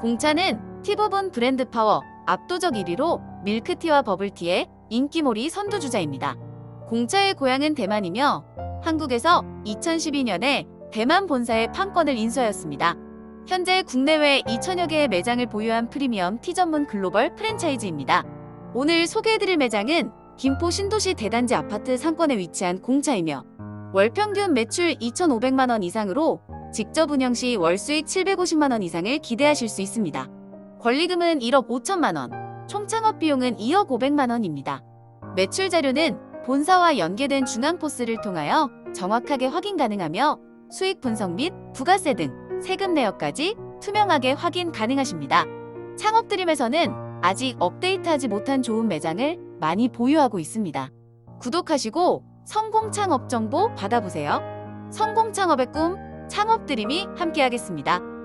공차는 티 부분 브랜드 파워 압도적 1위로 밀크티와 버블티의 인기몰이 선두주자입니다. 공차의 고향은 대만이며 한국에서 2012년에 대만 본사의 판권을 인수하였습니다. 현재 국내외 2천여 개의 매장을 보유한 프리미엄 티 전문 글로벌 프랜차이즈입니다. 오늘 소개해드릴 매장은 김포 신도시 대단지 아파트 상권에 위치한 공차이며 월 평균 매출 2,500만 원 이상으로 직접 운영 시 월 수익 750만 원 이상을 기대하실 수 있습니다. 권리금은 1억 5천만 원, 총 창업 비용은 2억 500만 원입니다. 매출 자료는 본사와 연계된 중앙포스를 통하여 정확하게 확인 가능하며 수익 분석 및 부가세 등 세금 내역까지 투명하게 확인 가능하십니다. 창업 드림에서는 아직 업데이트하지 못한 좋은 매장을 많이 보유하고 있습니다. 구독하시고 성공 창업 정보 받아보세요. 성공 창업의 꿈 창업드림이 함께하겠습니다.